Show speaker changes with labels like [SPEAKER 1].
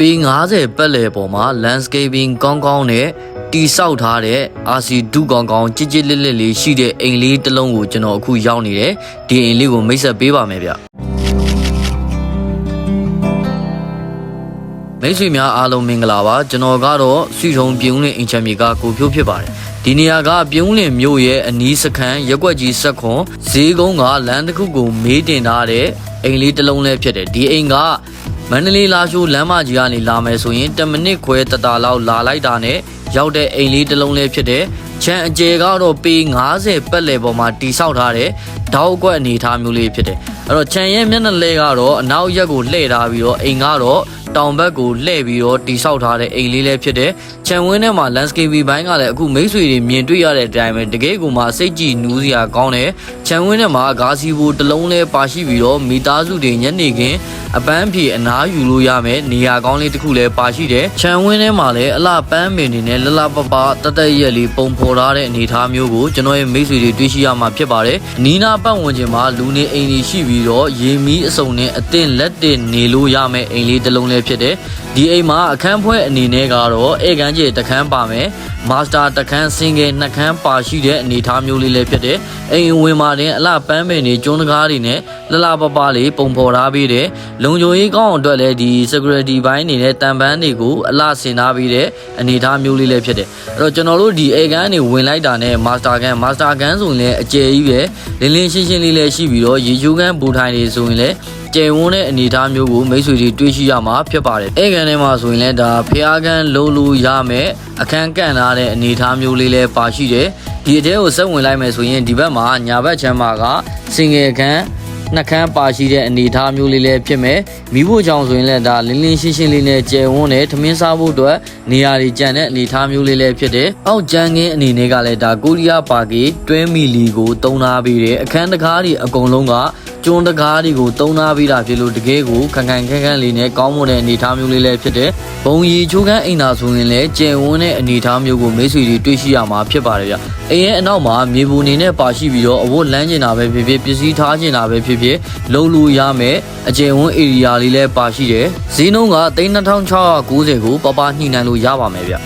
[SPEAKER 1] ပေ90ပတ်လည်ပေါ်မှာ landscaping ကောင်းကောင်းနဲ့တီဆောက်ထားတဲ့ RC ဒုကောင်းကောင်းကြစ်ကြစ်လစ်လစ်လေးရှိတဲ့အိမ်လေးတစ်လုံးကိုကျွန်တော်အခုရောက်နေတယ်ဒီအိမ်လေးကိုမိတ်ဆက်ပေးပါမယ်ဗျမိတ်ဆွေများအားလုံးမင်္ဂလာပါကျွန်တော်ကတော့စုထုံပြုံးလင်းအင်ချမ်းမြေကကိုဖြိုးဖြစ်ပါတယ်ဒီနေရာကပြုံးလင်းမြို့ရဲ့အနီးစခန်းရက်ွက်ကြီးဆက်ခွန်ဈေးကုန်းကလမ်းတစ်ခုကိုမေးတင်ထားတဲ့အိမ်လေးတစ်လုံးလည်းဖြစ်တယ်ဒီအိမ်က မန္တလေးလာရှိုးလမ်းမကြီးကနေလာမယ်ဆိုရင်10မိနစ်ခွဲတတာလောက်လာလိုက်တာနဲ့ရောက်တဲ့အိမ်လေးတစ်လုံးလေးဖြစ်တဲ့ချမ်းအကျယ်ကတော့ပေ90ပတ်လည်ပေါ်မှာတိဆောက်ထားတဲ့တောက်ကွက်အနေထားမျိုးလေးဖြစ်တယ်အဲ့တော့ချမ်းရဲ့မျက်နှာလဲကတော့အနောက်ရက်ကိုလှည့်ထားပြီးတော့အိမ်ကတော့ တောင်ဘက်ကိုလှည့်ပြီးတော့တိဆောက်ထားတဲ့အိမ်လေးလည်းဖြစ်တယ်ချန်ဝင်းထဲမှာ landscape ဘိုင်းကလည်းအခုမိတ်ဆွေတွေမြင်တွေ့ရတဲ့အတိုင်းပဲတကယ်ကိုမှစိတ်ကြည်နူးစရာကောင်းတယ်ချန်ဝင်းထဲမှာဂါစီဘူတစ်လုံးလဲပါရှိပြီးတော့မိသားစုတွေညနေခင်းအပန်းဖြေအနားယူလို့ရမယ်နေရာကောင်းလေးတစ်ခုလည်းပါရှိတယ်ချန်ဝင်းထဲမှာလည်းအလှပန်းပင်တွေနဲ့လလပပတတ်တက်ရက်လေးပုံဖော်ထားတဲ့အနေအထားမျိုးကိုကျွန်တော်ရဲ့မိတ်ဆွေတွေတွေ့ရှိရမှာဖြစ်ပါတယ်အနီးနားပတ်ဝန်းကျင်မှာလူနေအိမ်တွေရှိပြီးတော့ရေမီးအစုံနဲ့အသင့်လက်တင်နေလို့ရမယ်အိမ်လေးတစ်လုံးလည်းဖြစ်တယ်ဒီအိမ်မှာအခန်းဖွဲအနေနဲ့ကတော့ဧကန်ကြီးတစ်ခန်းပါမယ်မာစတာတစ်ခန်းစင်ငယ်နှစ်ခန်းပါရှိတဲ့အနေအထားမျိုးလေးလည်းဖြစ်တယ်အိမ်ဝင်မှာတင်အလှပန်းပင်တွေကျွန်းတကားတွေနဲ့လလပပလေးပုံဖော်ထားပြီးတယ်လုံခြုံရေးကောင်းအောင်အတွက်လည်းဒီ security ဘိုင်းနေနဲ့တန်ပန်းတွေကိုအလှဆင်ထားပြီးတဲ့အနေအထားမျိုးလေးလည်းဖြစ်တယ်အဲ့တော့ကျွန်တော်တို့ဒီအိမ်ကန်တွေဝင်လိုက်တာနဲ့ master ကန် master ကန်ဆိုရင်လည်းအကျယ်ကြီးပဲလင်းလင်းရှင်းရှင်းလေးလည်းရှိပြီးတော့ရေချိုးကန်ဘူထိုင်တွေဆိုရင်လည်း ကျယ်ဝန်းတဲ့အနေအထားမျိုးကိုမိတ်ဆွေတွေတွေ့ရှိရမှာဖြစ်ပါတယ်။အဲကန်ထဲမှာဆိုရင်လည်းဒါဖျားကန်လုံးလို့ရမယ်အခန်းကန့်ထားတဲ့အနေအထားမျိုးလေးလည်းပါရှိတယ်။ဒီအတဲကိုစက်ဝင်လိုက်မယ်ဆိုရင်ဒီဘက်မှာညာဘက်ချမ်းမှာကစင်ငယ်ခန်းနှက်ခမ်းပါရှိတဲ့အနေအထားမျိုးလေးလည်းဖြစ်မယ်မိဖို့ကြောင့်ဆိုရင်လည်းဒါလင်းလင်းရှင်းရှင်းလေးနဲ့ကျယ်ဝန်းတဲ့ထမင်းစားဖို့အတွက်နေရာတွေကျန်တဲ့အနေအထားမျိုးလေးလည်းဖြစ်တယ်အောက်ကျန်းကင်းအနေနဲ့ကလည်းဒါကိုရီးယားပါကေတွဲမီလီကိုတုံးထားပြီးတယ်အခန်းတကားတွေအကုန်လုံးက ကျွန်းတကားတွေကိုတုံးထားပြီးတာဖြစ်လို့တကယ်ကိုခက်ခန့်ခက်ခန့်လေးနဲ့ကောင်းမွန်တဲ့အနေအထားမျိုးလေးလည်းဖြစ်တယ်ဘုံရီချိုးကန်းအိမ်သာဆိုရင်လည်းကျယ်ဝန်းတဲ့အနေအထားမျိုးကိုမိတ်ဆွေတွေတွေ့ရှိရမှာဖြစ်ပါတယ်ဗျအိမ်ရဲ့အနောက်မှာမြေပုံနေနဲ့ပါရှိပြီးတော့အဝတ်လန်းကျင်တာပဲဖြစ်ဖြစ်ပစ္စည်းထားကျင်တာပဲဖြစ်ဖြစ်လုံးလို့ရမယ်အကျယ်ဝန်း area လေးလည်းပါရှိတယ်ဈေးနှုန်းက3690ကိုပပညှိနှိုင်းလို့ရပါမယ်ဗျ